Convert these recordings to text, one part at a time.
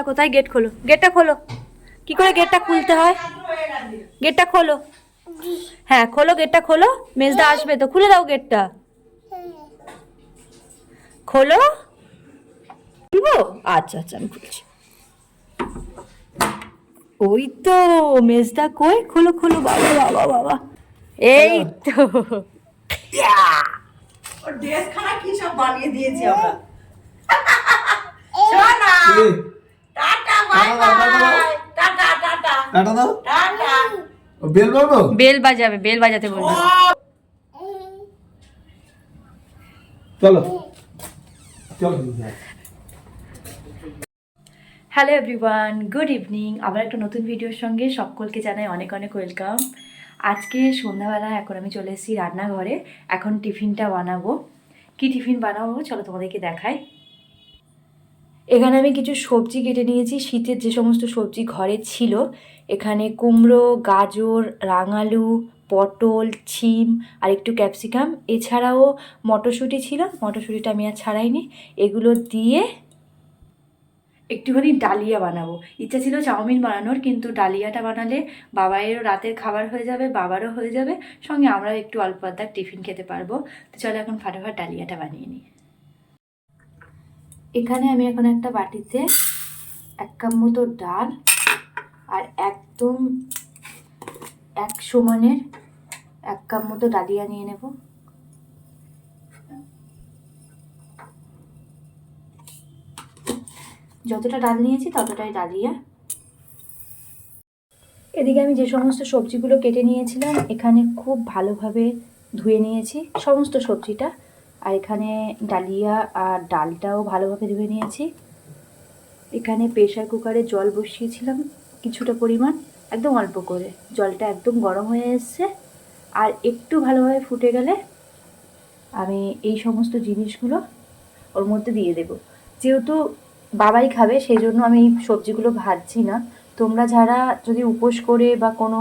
মেজদা কোথায়? গেট খোলো। গেটটা খোলো। কি করে গেটটা খুলতে হয়? গেটটা খোলো। হ্যাঁ খোলো গেটটা খোলো। মেজদা আসবে তো খুলে দাও গেটটা। খোলো। খুলবো আচ্ছা আচ্ছা আমি খুলছি। ওই তো মেজদা কই? খোলো খোলো বাবা বাবা বাবা। এই তো। ড্রেস খানা কি সব বানিয়ে দিয়েছি আমরা? সোনা tata bye bye tata tata tata দাও। টাটা বেল বাজাবে বেল বাজাতে বলবে। চলো। চলো হ্যালো এভরিওয়ান গুড ইভিনিং আবার একটা নতুন ভিডিওর সঙ্গে সকলকে জানাই অনেক অনেক ওয়েলকাম আজকে সন্ধ্যাবেলা এখন আমি চলে এসেছি রান্নাঘরে। এখন টিফিনটা বানাবো। কি টিফিন বানাবো? চলো তোমাদেরকে দেখাই। এখানে আমি কিছু সবজি কেটে নিয়েছি। শীতের যে সমস্ত সবজি ঘরে ছিল, এখানে কুমড়ো, গাজর, রাঙালু, পটল, ছিম আর একটু ক্যাপসিকাম। এছাড়াও মটরশুঁটি ছিল, মটরশুঁটিটা আমি আর ছাড়াইনি। এগুলো দিয়ে একটুখানি ডালিয়া বানাবো। ইচ্ছা ছিল চাউমিন বানানোর, কিন্তু ডালিয়াটা বানালে বাবাইয়েরও রাতের খাবার হয়ে যাবে, বাবারও হয়ে যাবে। সঙ্গে আমরাও একটু অল্প আদার টিফিন খেতে পারব। তো চলো এখন ফাটাফাট ডালিয়াটা বানিয়ে নিই। এখানে আমি এখন একটা বাটিতে এক কাপ মতো ডাল আর একদম এক সমানের এক কাপ মতো ডালিয়া নিয়ে নেব। যতটা ডাল নিয়েছি ততটাই ডালিয়া। এদিকে আমি যে সমস্ত সবজিগুলো কেটে নিয়েছিলাম, এখানে খুব ভালোভাবে ধুয়ে নিয়েছি। সমস্ত সবজিটা আর এখানে ডালিয়া আর ডালটাও ভালোভাবে ধুয়ে নিয়েছি। এখানে প্রেশার কুকারে জল বসিয়েছিলাম কিছুটা পরিমাণ, একদম অল্প করে। জলটা একদম গরম হয়ে এসছে। আর একটু ভালোভাবে ফুটে গেলে আমি এই সমস্ত জিনিসগুলো ওর মধ্যে দিয়ে দেব। যেহেতু বাবাই খাবে সেই জন্য আমি এই সবজিগুলো ভাজছি না। তোমরা যারা যদি উপোস করে বা কোনো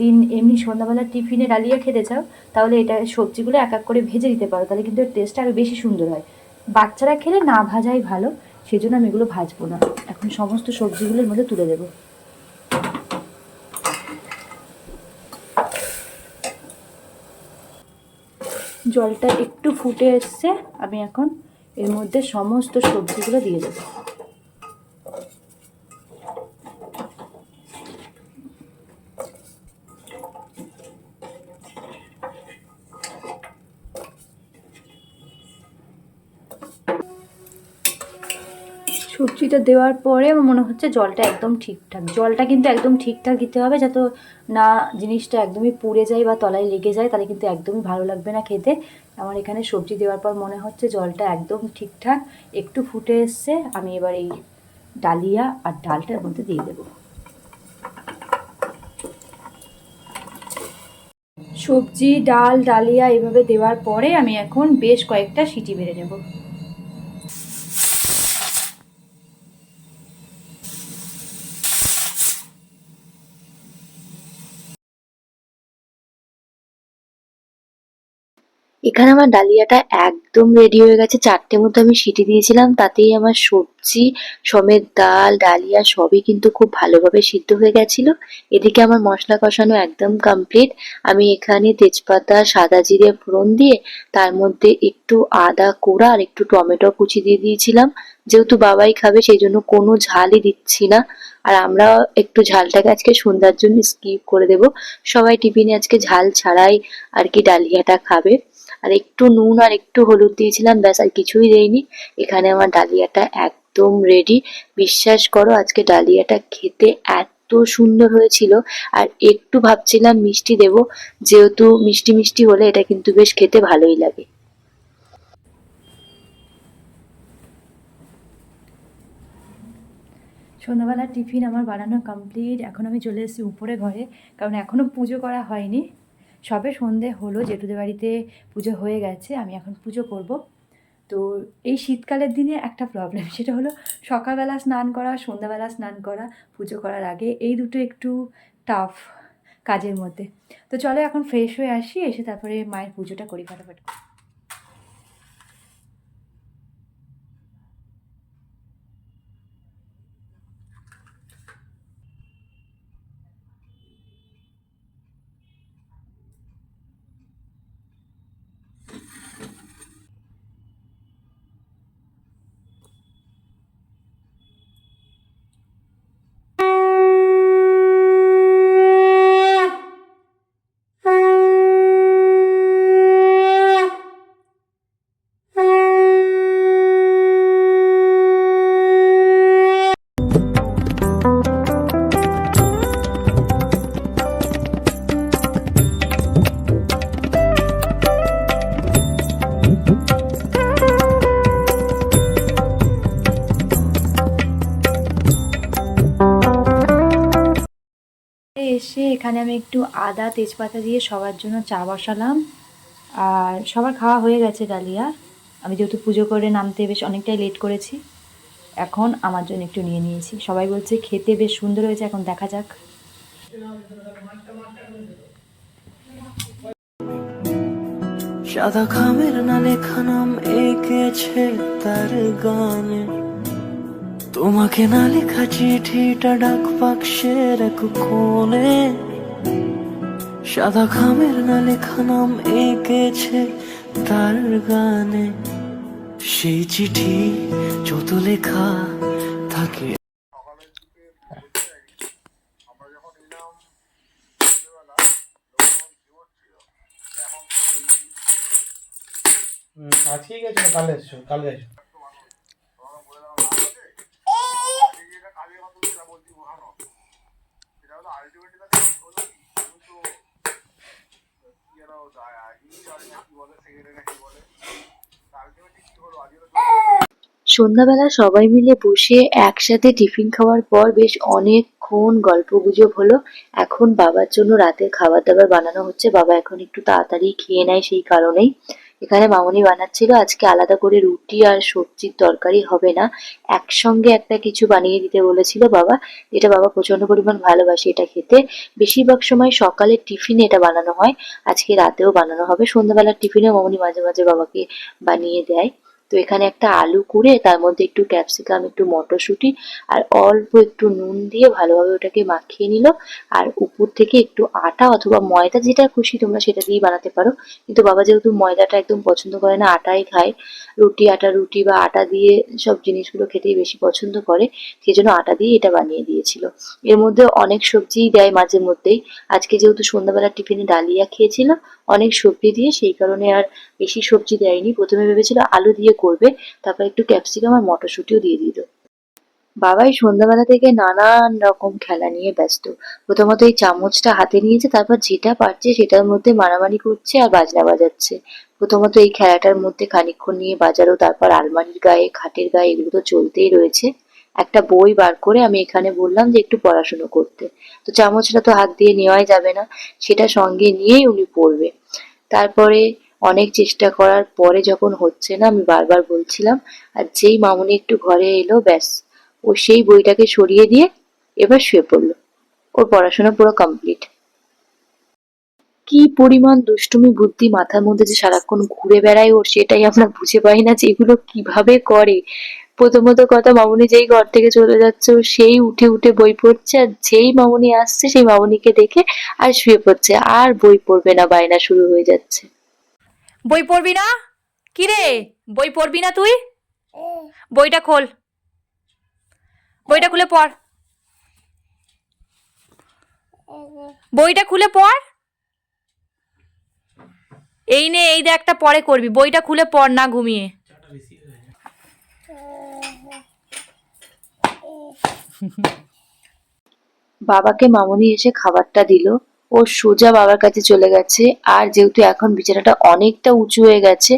দিন এমনি সন্ধ্যাবেলা টিফিনে ডালিয়া খেতে চাও, তাহলে এটা সবজিগুলো এক এক করে ভেজে দিতে পারো। তাহলে কিন্তু টেস্টটা আরও বেশি সুন্দর হয়। বাচ্চারা খেলে না ভাজাই ভালো সেই জন্য আমি এগুলো ভাজবো না। এখন সমস্ত সবজিগুলোর মধ্যে তুলে দেবো। জলটা একটু ফুটে এসছে, আমি এখন এর মধ্যে সমস্ত সবজিগুলো দিয়ে দেবো। সবজিটা দেওয়ার পরে আমার মনে হচ্ছে জলটা একদম ঠিকঠাক। জলটা কিন্তু একদম ঠিকঠাক দিতে হবে যাতে না জিনিসটা একদমই পুড়ে যায় বা তলায় লেগে যায়, তাহলে কিন্তু একদমই ভালো লাগবে না খেতে। আমার এখানে সবজি দেওয়ার পর মনে হচ্ছে জলটা একদম ঠিকঠাক। একটু ফুটে এসছে, আমি এবার এই ডালিয়া আর ডালটার মধ্যে দিয়ে দেবো। সবজি, ডাল, ডালিয়া এভাবে দেওয়ার পরে আমি এখন বেশ কয়েকটা সিটি বেড়ে নেব। এখানে আমার ডালিয়াটা একদম রেডি হয়ে গেছে। চারটে মধ্যে আমি সিটি দিয়েছিলাম, তাতেই আমার সবজি, সমেত ডাল, ডালিয়া সবই কিন্তু খুব ভালোভাবে সিদ্ধ হয়ে গেছিল। এদিকে আমার মশলা কষানো একদম কমপ্লিট আমি এখানে তেজপাতা, সাদা জিরে ফোড়ন দিয়ে তার মধ্যে একটু আদা কোড়া আর একটু টমেটো কুচি দিয়ে দিয়েছিলাম। যেহেতু বাবাই খাবে, সেই জন্য কোনো ঝালই দিচ্ছি না। আর আমরা একটু ঝালটাকে আজকে সন্ধ্যার জন্য স্কিপ করে দেব। সবাই টিফিনে আজকে ঝাল ছাড়াই আর কি ডালিয়াটা খাবে। আর একটু নুন আর একটু হলুদ দিয়েছিলাম, ব্যাস আর কিছুই দেইনি। এখানে আমার ডালিয়াটা একদম রেডি বিশ্বাস করো, আজকে ডালিয়াটা খেতে এত সুন্দর হয়েছিল। আর একটু ভাবছিলাম মিষ্টি দেব, যেহেতু মিষ্টি মিষ্টি হলে এটা কিন্তু বেশ খেতে ভালোই লাগে। সন্ধ্যাবেলা টিফিন আমার বানানো কমপ্লিট। এখন আমি চলে এসেছি উপরে ঘরে, কারণ এখনও পুজো করা হয়নি। সবে সন্ধে হলো, জেঠুদের বাড়িতে পুজো হয়ে গেছে, আমি এখন পুজো করব। তো এই শীতকালের দিনে একটা প্রবলেম সেটা হলো সকালবেলা স্নান করা, সন্ধ্যাবেলা স্নান করা, পুজো করার আগে, এই দুটো একটু টাফ কাজের মধ্যে। তো চলো এখন ফ্রেশ হয়ে আসি, এসে তারপরে মায়ের পুজোটা করি ফটাফট। এখানে আমি একটু আদা তেজপাতা দিয়ে সবার জন্য চা বসালাম। আর সবার খাওয়া হয়ে গেছে ডালিয়া। আমি যেহেতু পুজো করে নামতে বেশ অনেকটাই লেট করেছি, এখন আমার জন্য একটু নিয়ে নিয়েছি। সবাই বলছে খেতে বেশ সুন্দর হয়েছে, এখন দেখা যাক। সাদা খামের না লেখা নাম এঁকেছে তার গানে। তোমাকে না লেখা চিঠিটা ডাক বাক্সের এক কোণে। সাদা খামের না লেখা নাম এঁকেছে তার গানে। সেই চিঠি যত লেখা থাকে। আজকেই গেছো না কালে এসছো কাল গেছো সন্ধ্যাবেলা সবাই মিলে বসে একসাথে টিফিন খাওয়ার পর বেশ অনেকক্ষণ গল্প গুজব হলো। এখন বাবার জন্য রাতের খাবার দাবার বানানো হচ্ছে। বাবা এখন একটু তাড়াতাড়ি খেয়ে নেয় সেই কারণেই। এখানে মামনি বানাচ্ছিল আজকে আলাদা করে রুটি আর সবজির তরকারি হবে না। একসঙ্গে একটা কিছু বানিয়ে দিতে বলেছিল বাবা। এটা বাবা প্রচণ্ড পরিমাণ ভালোবাসে এটা খেতে। বেশিরভাগ সময় সকালে টিফিনে এটা বানানো হয়। আজকে রাতেও বানানো হবে। সন্ধ্যাবেলার টিফিনে মামনি মাঝে মাঝে বাবাকে বানিয়ে দেয়। তো এখানে একটা আলু কুড়ে, তার মধ্যে একটু ক্যাপসিকাম একটু মটরশুঁটি আর অল্প একটু নুন দিয়ে ভালোভাবে ওটাকে মাখিয়ে নিল। আর উপর থেকে একটু আটা অথবা ময়দা যেটা খুশি তোমরা সেটা দিয়েই বানাতে পারো। কিন্তু বাবা যেহেতু ময়দাটা একদম পছন্দ করে না, আটাই খায়। রুটি, আটা রুটি বা আটা দিয়ে সব জিনিসগুলো খেতেই বেশি পছন্দ করে সেই জন্য আটা দিয়ে এটা বানিয়ে দিয়েছিল। এর মধ্যে অনেক সবজিই দেয় মাঝে মধ্যেই। আজকে যেহেতু সন্ধ্যাবেলা টিফিনে ডালিয়া খেয়েছিল, অনেক সবজি দিয়ে সেই কারণে আর বেশি সবজি দেয়নি। প্রথমে ভেবেছিল আলু দিয়ে করবে, তারপর একটু ক্যাপসিকাম আর মটরশুঁটিও দিয়ে দিল। বাবাই সন্ধ্যাবেলা থেকে নানান রকম খেলা নিয়ে ব্যস্ত। প্রথমত এই চামচটা হাতে নিয়েছে, তারপর যেটা পারছে সেটার মধ্যে মারামারি করছে আর বাজনা বাজাচ্ছে। প্রথমত এই খেলাটার মধ্যে খানিকক্ষণ নিয়ে বাজারও তারপর আলমারির গায়ে, খাটের গায়ে, এগুলো তো চলতেই রয়েছে। একটা বই বার করে আমি এখানে বললাম যে একটু পড়াশুনো করতে। তো চামচটা তো হাত দিয়ে নেওয়াই যাবে না, সেটা সঙ্গে নিয়েই উনি পড়বে। তারপরে অনেক চেষ্টা করার পরে যখন হচ্ছে না, আমি বারবার বলছিলাম, আর যেই মামুনি একটু ঘরে এলো, ব্যাস, ও সেই বইটাকে সরিয়ে দিয়ে এবার শুয়ে পড়ল। ওর পড়াশোনা পুরো কমপ্লিট কি পরিমাণ দুষ্টুমি বুদ্ধি মাথার মধ্যে যে সারাক্ষণ ঘুরে বেড়ায় ওর, সেটাই আমরা বুঝে পাই না যে এগুলো কীভাবে করে। প্রথমত কথা, মামুনি যেই ঘর থেকে চলে যাচ্ছে, ও সেই উঠে উঠে বই পড়ছে, আর যেই মামুনি আসছে, সেই মামুনিকে দেখে আর শুয়ে পড়ছে, আর বই পড়বে না, বায়না শুরু হয়ে যাচ্ছে। বই পড়বি না? কি রে বই পড়বি না তুই? বইটা খোল। বইটা খুলে পড়। বইটা খুলে পড়। এই নে, এই একটা পরে করবি। বইটা খুলে পড় না ঘুমিয়ে। বাবাকে মামনি এসে খাবারটা দিল। ও সোজা বাবার কাছে চলে গেছে। আর যেহেতু এখন বিছানাটা অনেকটা উঁচু হয়ে গেছে,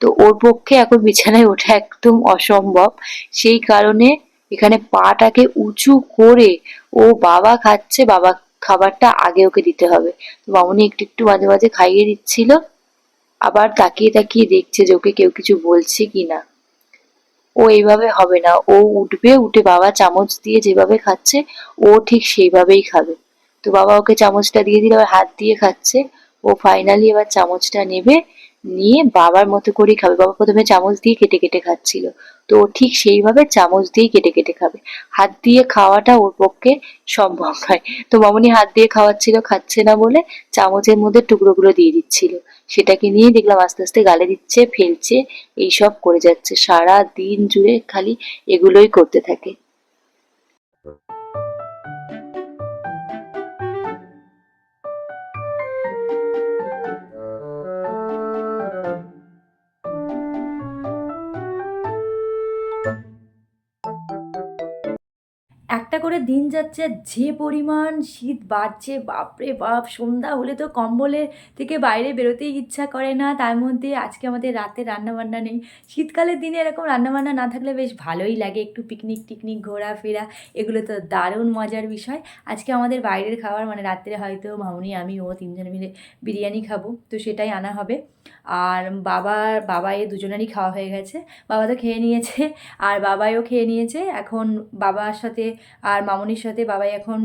তো ওর পক্ষে এখন বিছানায় ওঠা একদম অসম্ভব। সেই কারণে এখানে পাটাকে উঁচু করে ও বাবা খাচ্ছে, বাবা খাবারটা আগে ওকে দিতে হবে। তো মামুনি একটু একটু মাঝে মাঝে খাইয়ে দিচ্ছিল, আবার তাকিয়ে তাকিয়ে দেখছে যে ওকে কেউ কিছু বলছে কি না ও এইভাবে হবে না, ও উঠবে, উঠে বাবা চামচ দিয়ে যেভাবে খাচ্ছে, ও ঠিক সেইভাবেই খাবে। তো বাবা ওকে চামচটা দিয়ে দিলে হাত দিয়ে খাচ্ছে। ও ফাইনালি এবার চামচটা নেবে, নিয়ে বাবার মতো করেই খাবে। বাবা প্রথমে চামচ দিয়ে কেটে কেটে খাচ্ছিল। তো ও ঠিক সেইভাবে চামচ দিয়ে কেটে কেটে খাবে। হাত দিয়ে খাওয়াটা ওর পক্ষে সম্ভব নয়। তো মামনি হাত দিয়ে খাওয়াচ্ছিল, খাচ্ছে না বলে চামচের মধ্যে টুকরোগুলো দিয়ে দিচ্ছিল। সেটাকে নিয়ে দেখলাম আস্তে আস্তে গালে দিচ্ছে, ফেলছে, এইসব করে যাচ্ছে। সারা দিন জুড়ে খালি এগুলোই করতে থাকে। করে দিন যাচ্ছে, যে পরিমাণ শীত বাড়ছে, বাপরে বাপ, সন্ধ্যা হলে তো কম্বলের থেকে বাইরে বেরোতেই ইচ্ছা করে না, তার মধ্যে আজকে আমাদের রাতে রান্নাবান্না নেই। শীতকালের দিনে এরকম রান্নাবান্না না থাকলে বেশ ভালোই লাগে, একটু পিকনিক টিকনিক, ঘোরাফেরা, এগুলো তো দারুণ মজার বিষয়। আজকে আমাদের বাইরের খাবার মানে রাত্রে হয়তো মামুনি, আমি, ও তিনজনে মিলে বিরিয়ানি খাব, তো সেটাই আনা হবে। আর বাবার বাবা এ দুজনেরই খাওয়া হয়ে গেছে। বাবা তো খেয়ে নিয়েছে, আর বাবাইও খেয়ে নিয়েছে। এখন বাবার সাথে আর মামনির সাথে বাবাই এখন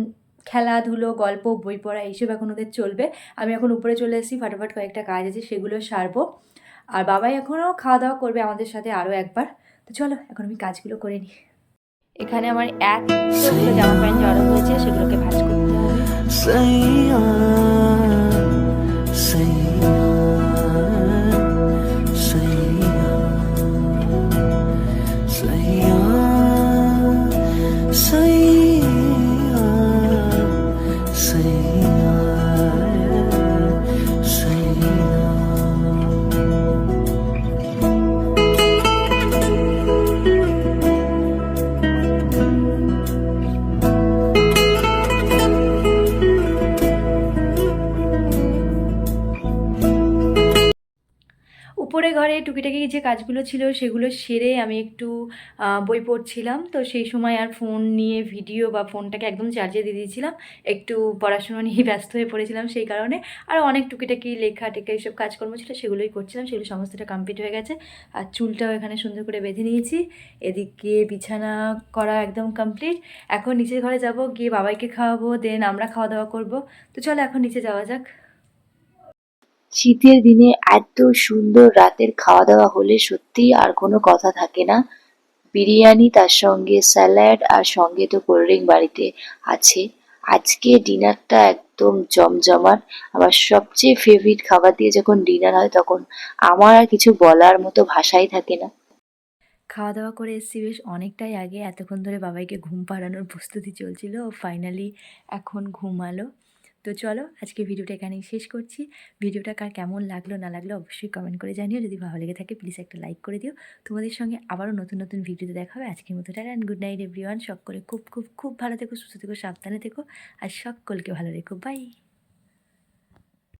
খেলাধুলো, গল্প, বই পড়া এইসব এখন ওদের চলবে। আমি এখন উপরে চলে এসেছি, ফাটাফাট কয়েকটা কাজ আছে সেগুলো সারবো। আর বাবাই এখনও খাওয়া দাওয়া করবে আমাদের সাথে আরও একবার। তো চলো, এখন আমি কাজগুলো করে নিই। এখানে আমার এতগুলো জামা প্যান্ট জড়ো হয়েছে, সেগুলোকে ভাজ করতে হবে। উপরে ঘরে টুকিটাকি যে কাজগুলো ছিল সেগুলো সেরে আমি একটু বই পড়ছিলাম। তো সেই সময় আর ফোন নিয়ে ভিডিও বা ফোনটাকে একদম চার্জে দিয়ে দিয়েছিলাম। একটু পড়াশোনা নিয়ে ব্যস্ত হয়ে পড়েছিলাম সেই কারণে। আর অনেক টুকিটাকি লেখা টেখা এইসব কাজকর্ম ছিল সেগুলোই করছিলাম। সেগুলো সমস্তটা কমপ্লিট হয়ে গেছে। আর চুলটাও এখানে সুন্দর করে বেঁধে নিয়েছি। এদিকে বিছানা করা একদম কমপ্লিট এখন নিচের ঘরে যাব, গিয়ে বাবাইকে খাওয়াবো, দেন আমরা খাওয়া দাওয়া করব। তো চলো এখন নিচে যাওয়া যাক। শীতের দিনে এত সুন্দর রাতের খাওয়া দাওয়া হলে সত্যিই আর কোনো কথা থাকে না। বিরিয়ানি তার সঙ্গে স্যালাড আর সঙ্গে তো কোল্ড ড্রিঙ্ক বাড়িতে আছে। আজকে ডিনারটা একদম জমজমাট। আমার সবচেয়ে ফেভারিট খাবার দিয়ে যখন ডিনার হয় তখন আমার আর কিছু বলার মতো ভাষাই থাকে না। খাওয়া দাওয়া করে এসেছি বেশ অনেকটাই আগে। এতক্ষণ ধরে বাবাইকে ঘুম পাড়ানোর প্রস্তুতি চলছিল। ও ফাইনালি এখন ঘুমালো। তো চলো আজকে ভিডিওটা এখানেই শেষ করছি। ভিডিওটা কার কেমন লাগল, না লাগল অবশ্যই কমেন্ট করে জানিও। যদি ভালো লেগে থাকে প্লিজ একটা লাইক করে দিও। তোমাদের সঙ্গে আবারও নতুন নতুন ভিডিওতে দেখা হবে। আজকের মতো tata and good night everyone সকলে খুব খুব খুব ভালো থেকো, সুস্থ থেকো, সাবধানে থেকো। আর সকলকে ভালো রেখো। বাই